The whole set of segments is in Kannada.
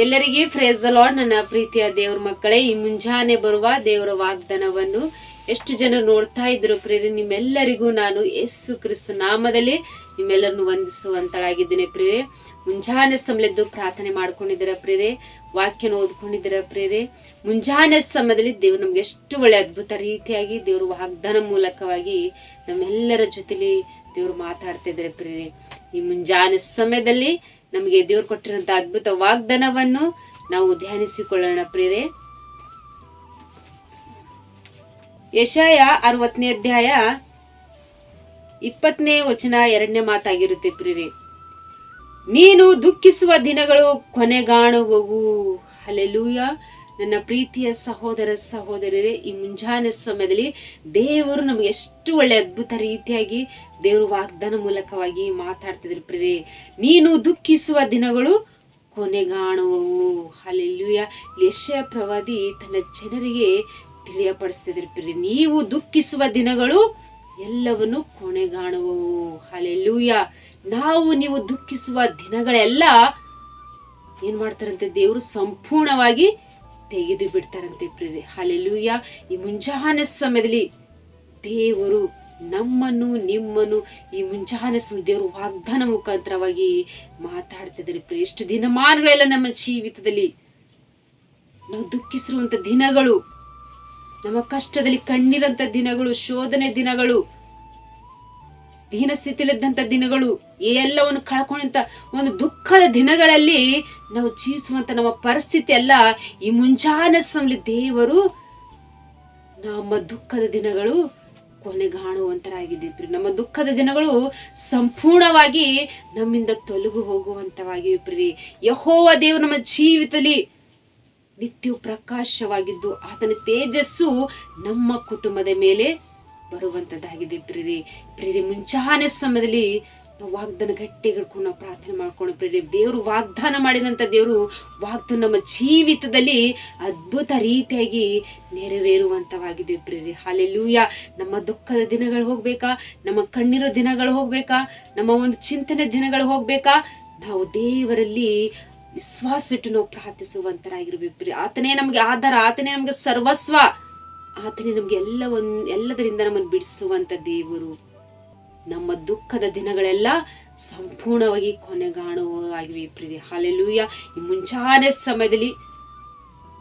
ಎಲ್ಲರಿಗೆ ಫ್ರೇಜ್ ಲಾರ್ಡ್ ನನ್ನ ಪ್ರೀತಿಯ ದೇವ್ರ ಮಕ್ಕಳೇ, ಈ ಮುಂಜಾನೆ ಬರುವ ದೇವರ ವಾಗ್ದಾನವನ್ನು ಎಷ್ಟು ಜನ ನೋಡ್ತಾ ಇದ್ರು ಪ್ರೇರಿ ನಿಮ್ಮೆಲ್ಲರಿಗೂ ನಾನು ಯೇಸು ಕ್ರಿಸ್ತ ನಾಮದಲ್ಲಿ ನಿಮ್ಮೆಲ್ಲರನ್ನು ವಂದಿಸುವಂತಳಾಗಿದ್ದೇನೆ ಪ್ರೇರೆ ಮುಂಜಾನೆ ಸಮಯದ್ದು ಪ್ರಾರ್ಥನೆ ಮಾಡ್ಕೊಂಡಿದ್ದೀರ ಪ್ರೇರೆ ವಾಕ್ಯನ ಓದ್ಕೊಂಡಿದ್ದೀರ ಪ್ರೇರೆ ಮುಂಜಾನೆ ಸಮಯದಲ್ಲಿ ದೇವ್ರು ನಮ್ಗೆ ಎಷ್ಟು ಒಳ್ಳೆ ಅದ್ಭುತ ರೀತಿಯಾಗಿ ದೇವ್ರ ವಾಗ್ದಾನ ಮೂಲಕವಾಗಿ ನಮ್ಮೆಲ್ಲರ ಜೊತೆಲಿ ದೇವ್ರು ಮಾತಾಡ್ತಾ ಇದ್ದಾರೆ ಪ್ರೇರೆ ಈ ಮುಂಜಾನೆ ಸಮಯದಲ್ಲಿ ನಮಗೆ ದೇವ್ರು ಕೊಟ್ಟಿರುವಂತ ಅದ್ಭುತ ವಾಗ್ದಾನವನ್ನು ನಾವು ಧ್ಯಾನಿಸಿಕೊಳ್ಳೋಣ ಪ್ರೇರೆ ಯಶಾಯ ಅರವತ್ತನೇ ಅಧ್ಯಾಯ ಇಪ್ಪತ್ತನೇ ವಚನ ಎರಡನೇ ಮಾತಾಗಿರುತ್ತೆ ಪ್ರೇರೆ ನೀನು ದುಃಖಿಸುವ ದಿನಗಳು ಕೊನೆಗಾಣುವವು. ಹಲೆಲೂಯ ನನ್ನ ಪ್ರೀತಿಯ ಸಹೋದರ ಸಹೋದರರೇ, ಈ ಮುಂಜಾನೆ ಸಮಯದಲ್ಲಿ ದೇವರು ನಮಗೆ ಎಷ್ಟು ಒಳ್ಳೆ ಅದ್ಭುತ ರೀತಿಯಾಗಿ ದೇವರು ವಾಗ್ದಾನ ಮೂಲಕವಾಗಿ ಮಾತಾಡ್ತಿದ್ರು ಪ್ರೇರೆ ನೀನು ದುಃಖಿಸುವ ದಿನಗಳು ಕೊನೆಗಾಣುವವು. ಅಲ್ಲೆಲ್ಲೂಯ ಯಶಯ ಪ್ರವಾದಿ ತನ್ನ ಜನರಿಗೆ ತಿಳಿಯಪಡಿಸ್ತಿದ್ರು ಪ್ರೇರೆ ನೀವು ದುಃಖಿಸುವ ದಿನಗಳು ಎಲ್ಲವನ್ನು ಕೊನೆಗಾಣುವವು. ಅಲ್ಲೆಲ್ಲೂಯ ನಾವು ನೀವು ದುಃಖಿಸುವ ದಿನಗಳೆಲ್ಲ ಏನ್ ಮಾಡ್ತಾರಂತೆ? ದೇವರು ಸಂಪೂರ್ಣವಾಗಿ ತೆಗೆದು ಬಿಡ್ತಾರಂತೆ ಪ್ರೇರೆ ಹಾಲೆಲೂಯ ಈ ಮುಂಜಾನೆ ಸಮಯದಲ್ಲಿ ದೇವರು ನಮ್ಮನ್ನು, ನಿಮ್ಮನ್ನು ಈ ಮುಂಜಾನೆ ಸಮಯ ದೇವರು ವಾಗ್ದಾನ ಮುಖಾಂತರವಾಗಿ ಮಾತಾಡ್ತಿದ್ದಾರೆ ಪ್ರಿಯ ಎಷ್ಟು ದಿನಮಾನಗಳೆಲ್ಲ ನಮ್ಮ ಜೀವಿತದಲ್ಲಿ ನಾವು ದುಃಖಿಸಿರುವಂಥ ದಿನಗಳು, ನಮ್ಮ ಕಷ್ಟದಲ್ಲಿ ಕಣ್ಣೀರಂತ ದಿನಗಳು, ಶೋಧನೆ ದಿನಗಳು ದೀನ ಸ್ಥಿತಿಯಲ್ಲಿದ್ದಂಥ ದಿನಗಳು ಎಲ್ಲವನ್ನು ಕಳ್ಕೊಂಡಂಥ ಒಂದು ದುಃಖದ ದಿನಗಳಲ್ಲಿ ನಾವು ಜೀವಿಸುವಂತ ನಮ್ಮ ಪರಿಸ್ಥಿತಿ ಎಲ್ಲ ಈ ಮುಂಜಾನೆ ಸಮಲಿ ದೇವರು ನಮ್ಮ ದುಃಖದ ದಿನಗಳು ಕೊನೆಗಾಣುವಂತರಾಗಿದ್ದೀವಿ ನಮ್ಮ ದುಃಖದ ದಿನಗಳು ಸಂಪೂರ್ಣವಾಗಿ ನಮ್ಮಿಂದ ತೊಲಗು ಹೋಗುವಂತವಾಗಿವೆ ಪ್ರಿ ಯಹೋವ ದೇವರು ನಮ್ಮ ಜೀವಿತದಲ್ಲಿ ನಿತ್ಯ ಪ್ರಕಾಶವಾಗಿದ್ದು, ಆತನ ತೇಜಸ್ಸು ನಮ್ಮ ಕುಟುಂಬದ ಮೇಲೆ ಬರುವಂತದ್ದಾಗಿದೆ ಪ್ರೇರಿ ಪ್ರೇರಿ ಮುಂಚಾನೆ ಸಮಯದಲ್ಲಿ ನಾವು ವಾಗ್ದಾನ ಗಟ್ಟಿ ಹಿಡ್ಕೊಂಡು ನಾವು ಪ್ರಾರ್ಥನೆ ಮಾಡ್ಕೊಂಡು ಪ್ರೇರಿ ದೇವರು ವಾಗ್ದಾನ ಮಾಡಿದಂಥ ದೇವರು ವಾಗ್ದಾನ ನಮ್ಮ ಜೀವಿತದಲ್ಲಿ ಅದ್ಭುತ ರೀತಿಯಾಗಿ ನೆರವೇರುವಂಥವಾಗಿದೆ ಪ್ರೇರಿ ಹಾಲೆಲೂಯ ನಮ್ಮ ದುಃಖದ ದಿನಗಳು ಹೋಗಬೇಕಾ? ನಮ್ಮ ಕಣ್ಣಿರೋ ದಿನಗಳು ಹೋಗಬೇಕಾ? ನಮ್ಮ ಒಂದು ಚಿಂತನೆ ದಿನಗಳು ಹೋಗಬೇಕಾ? ನಾವು ದೇವರಲ್ಲಿ ವಿಶ್ವಾಸ ಇಟ್ಟು ನಾವು ಪ್ರಾರ್ಥಿಸುವಂತರಾಗಿರ್ಬೇಕು ಪ್ರಿಯ ಆತನೇ ನಮಗೆ ಆಧಾರ, ಆತನೇ ನಮಗೆ ಸರ್ವಸ್ವ. ಆತನೇ ನಮಗೆ ಎಲ್ಲ ಒಂದ್, ಎಲ್ಲದರಿಂದ ನಮ್ಮನ್ನು ಬಿಡಿಸುವಂತ ದೇವರು. ನಮ್ಮ ದುಃಖದ ದಿನಗಳೆಲ್ಲ ಸಂಪೂರ್ಣವಾಗಿ ಕೊನೆಗಾಣುವಾಗಿವೆ ಪ್ರಿಯ ಹಾಲೆಲೂಯ ಈ ಮುಂಚಾನೆ ಸಮಯದಲ್ಲಿ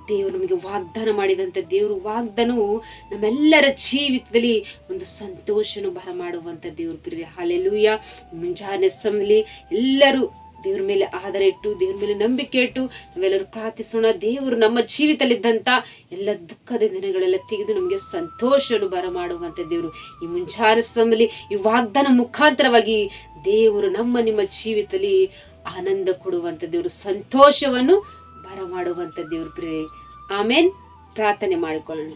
ದೇವರು ನಮಗೆ ವಾಗ್ದಾನ ಮಾಡಿದಂಥ ದೇವರು, ವಾಗ್ದಾನವು ನಮ್ಮೆಲ್ಲರ ಜೀವಿತದಲ್ಲಿ ಒಂದು ಸಂತೋಷನು ಬರಮಾಡುವಂಥ ದೇವರು ಪ್ರಿಯ ಹಾಲೆಲೂಯ ಮುಂಜಾನೆ ಸಮಯದಲ್ಲಿ ಎಲ್ಲರೂ ದೇವ್ರ ಮೇಲೆ ಆಧಾರ ಇಟ್ಟು, ದೇವ್ರ ಮೇಲೆ ನಂಬಿಕೆ ಇಟ್ಟು ನಾವೆಲ್ಲರೂ ಪ್ರಾರ್ಥಿಸೋಣ. ದೇವರು ನಮ್ಮ ಜೀವಿತದಲ್ಲಿದ್ದಂಥ ಎಲ್ಲ ದುಃಖದ ದಿನಗಳೆಲ್ಲ ತೆಗೆದು ನಮಗೆ ಸಂತೋಷವನ್ನು ಬರಮಾಡುವಂಥ ದೇವರು. ಈ ಮುಂಚಾನ ಸಮಯದಲ್ಲಿ, ಈ ವಾಗ್ದಾನ ಮುಖಾಂತರವಾಗಿ ದೇವರು ನಮ್ಮ, ನಿಮ್ಮ ಜೀವಿತದಲ್ಲಿ ಆನಂದ ಕೊಡುವಂಥ ದೇವರು, ಸಂತೋಷವನ್ನು ಬರಮಾಡುವಂಥ ದೇವರು ಪ್ರೇ ಆಮೇನ್ ಪ್ರಾರ್ಥನೆ ಮಾಡಿಕೊಳ್ಳೋಣ.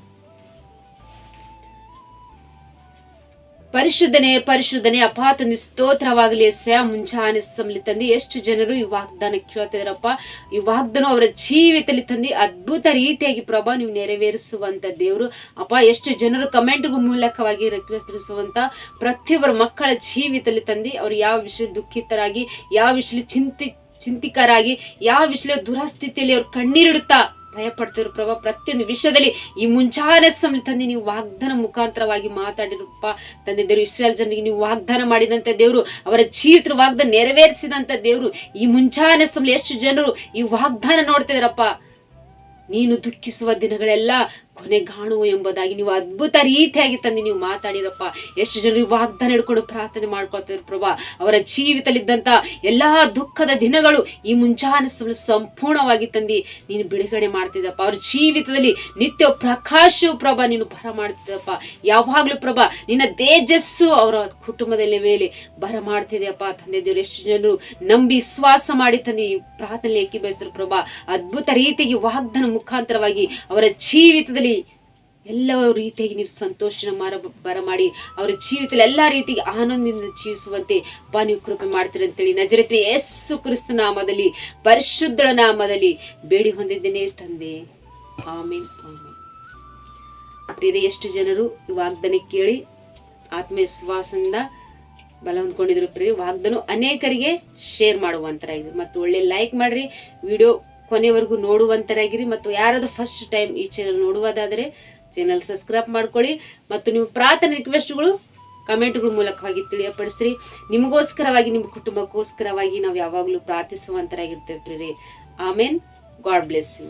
ಪರಿಶುದ್ಧನೆ ಪರಿಶುದ್ಧನೆ ಅಪಾತ ಸ್ತೋತ್ರವಾಗಲಿ ಎಸ್ಯ ಮುಂಚಾನೆ ಸಮಲಿ ತಂದಿ, ಎಷ್ಟು ಜನರು ಈ ವಾಗ್ದಾನ ಕೇಳ್ತಿದಾರಪ್ಪ ಈ ವಾಗ್ದಾನ ಅವರ ಜೀವಿತದಲ್ಲಿ ತಂದು ಅದ್ಭುತ ರೀತಿಯಾಗಿ ಪ್ರಭಾ, ನೀವು ನೆರವೇರಿಸುವಂತ ದೇವರು. ಅಪ್ಪ, ಎಷ್ಟು ಜನರು ಕಮೆಂಟ್ ಮೂಲಕವಾಗಿ ರಿಕ್ವೆಸ್ಟ್ ತಿಳಿಸುವಂತ ಪ್ರತಿಯೊಬ್ಬರ ಮಕ್ಕಳ ಜೀವಿತದಲ್ಲಿ ತಂದು, ಅವ್ರು ಯಾವ ವಿಷಯ ದುಃಖಿತರಾಗಿ, ಯಾವ ವಿಷಯ ಚಿಂತಿ, ಚಿಂತಿಕರಾಗಿ, ಯಾವ ವಿಷಯ ದುರಸ್ಥಿತಿಯಲ್ಲಿ ಅವ್ರು ಕಣ್ಣೀರಿಡುತ್ತಾ ಭಯ ಪಡ್ತಿರು ಪ್ರಭಾ. ಪ್ರತಿಯೊಂದು ವಿಷಯದಲ್ಲಿ ಈ ಮುಂಚಾನೆ ಸಮಯ ತಂದೆ ನೀವು ವಾಗ್ದಾನ ಮುಖಾಂತರವಾಗಿ ಮಾತಾಡಿರಪ್ಪ ತಂದೆ ದೇವರು ಇಸ್ರೇಲ್ ಜನರಿಗೆ ನೀವು ವಾಗ್ದಾನ ಮಾಡಿದಂತ ದೇವರು, ಅವರ ಜೀವಿತ ವಾಗ್ದಾನ ನೆರವೇರಿಸಿದಂತ ದೇವರು, ಈ ಮುಂಚಾನೆ ಸಮಯ ಎಷ್ಟು ಜನರು ಈ ವಾಗ್ದಾನ ನೋಡ್ತಿದಾರಪ್ಪ. ನೀನು ದುಃಖಿಸುವ ದಿನಗಳೆಲ್ಲ ಕೊನೆಗಾಣುವ ಎಂಬುದಾಗಿ ನೀವು ಅದ್ಭುತ ರೀತಿಯಾಗಿ ತಂದು ನೀವು ಮಾತಾಡಿರಪ್ಪ. ಎಷ್ಟು ಜನರು ವಾಗ್ದಾನ ಹಿಡ್ಕೊಂಡು ಪ್ರಾರ್ಥನೆ ಮಾಡ್ಕೊಳ್ತಾರೆ ಪ್ರಭಾ. ಅವರ ಜೀವಿತದಲ್ಲಿದ್ದಂಥ ಎಲ್ಲಾ ದುಃಖದ ದಿನಗಳು ಈ ಮುಂಚಾನೆ ಸಂಪೂರ್ಣವಾಗಿ ತಂದು ನೀನು ಬಿಡುಗಡೆ ಮಾಡ್ತಿದ್ದಪ್ಪ. ಅವ್ರ ಜೀವಿತದಲ್ಲಿ ನಿತ್ಯ ಪ್ರಕಾಶ ಪ್ರಭಾ ನೀನು ಬರ ಮಾಡ್ತಿದ್ದಪ್ಪ. ಯಾವಾಗಲೂ ಪ್ರಭಾ ನಿನ್ನ ತೇಜಸ್ಸು ಅವರ ಕುಟುಂಬದಲ್ಲಿ ಮೇಲೆ ಬರ ಮಾಡ್ತಿದೆಯಪ್ಪ. ತಂದೆ ದೇವರು, ಎಷ್ಟು ಜನರು ನಂಬಿ ವಿಶ್ವಾಸ ಮಾಡಿ ತಂದು ಪ್ರಾರ್ಥನೆ ಏಕಿ ಬಯಸಿದ್ರು ಪ್ರಭಾ. ಅದ್ಭುತ ರೀತಿಯಾಗಿ ವಾಗ್ದಾನ ಮುಖಾಂತರವಾಗಿ ಅವರ ಜೀವಿತದಲ್ಲಿ ಎಲ್ಲ ರೀತಿಯಾಗಿ ನೀವು ಸಂತೋಷನ ಮಾರ ಬರಮಾಡಿ ಅವರ ಜೀವಿತದಲ್ಲಿ ಎಲ್ಲ ರೀತಿಗೆ ಆನಂದದಿಂದ ಜೀವಿಸುವಂತೆ ಬಾ, ನೀವು ಕೃಪೆ ಮಾಡ್ತೀರಿ ಅಂತೇಳಿ. ನಜರತ್ರಿ ಯೇಸು ಕ್ರಿಸ್ತ ನಾಮದಲ್ಲಿ, ಪರಿಶುದ್ಧಳ ನಾಮದಲ್ಲಿ ಬೇಡಿ ಹೊಂದಿದ್ದೇನೆ ತಂದೆ. ಆಮೇನ್ ಆಮೇನ್. ಬೇರೆ ಎಷ್ಟು ಜನರು ಈ ವಾಗ್ದಾನ ಕೇಳಿ ಆತ್ಮವಿಶ್ವಾಸದಿಂದ ಬಲ ಹೊಂದ್ಕೊಂಡಿದ್ರು ಪ್ರಿಯ ವಾಗ್ದನು ಅನೇಕರಿಗೆ ಶೇರ್ ಮಾಡುವಂತರ ಇದು ಮತ್ತು ಒಳ್ಳೆ ಲೈಕ್ ಮಾಡ್ರಿ ವಿಡಿಯೋ ಕೊನೆವರೆಗೂ ನೋಡುವಂತರಾಗಿರಿ ಮತ್ತು ಯಾರಾದರೂ ಫಸ್ಟ್ ಟೈಮ್ ಈ ಚಾನಲ್ ನೋಡುವುದಾದರೆ ಚಾನಲ್ ಸಬ್ಸ್ಕ್ರೈಬ್ ಮಾಡ್ಕೊಳ್ಳಿ ಮತ್ತು ನಿಮ್ಮ ಪ್ರಾರ್ಥನೆ ರಿಕ್ವೆಸ್ಟ್ಗಳು ಕಮೆಂಟ್ಗಳ ಮೂಲಕವಾಗಿ ತಿಳಿಯಪಡಿಸ್ರಿ. ನಿಮಗೋಸ್ಕರವಾಗಿ, ನಿಮ್ಮ ಕುಟುಂಬಕ್ಕೋಸ್ಕರವಾಗಿ ನಾವು ಯಾವಾಗಲೂ ಪ್ರಾರ್ಥಿಸುವಂತರಾಗಿರ್ತೇವೆ ರೀ ಆಮೇನ್ ಗಾಡ್ ಬ್ಲೆಸ್ ಯು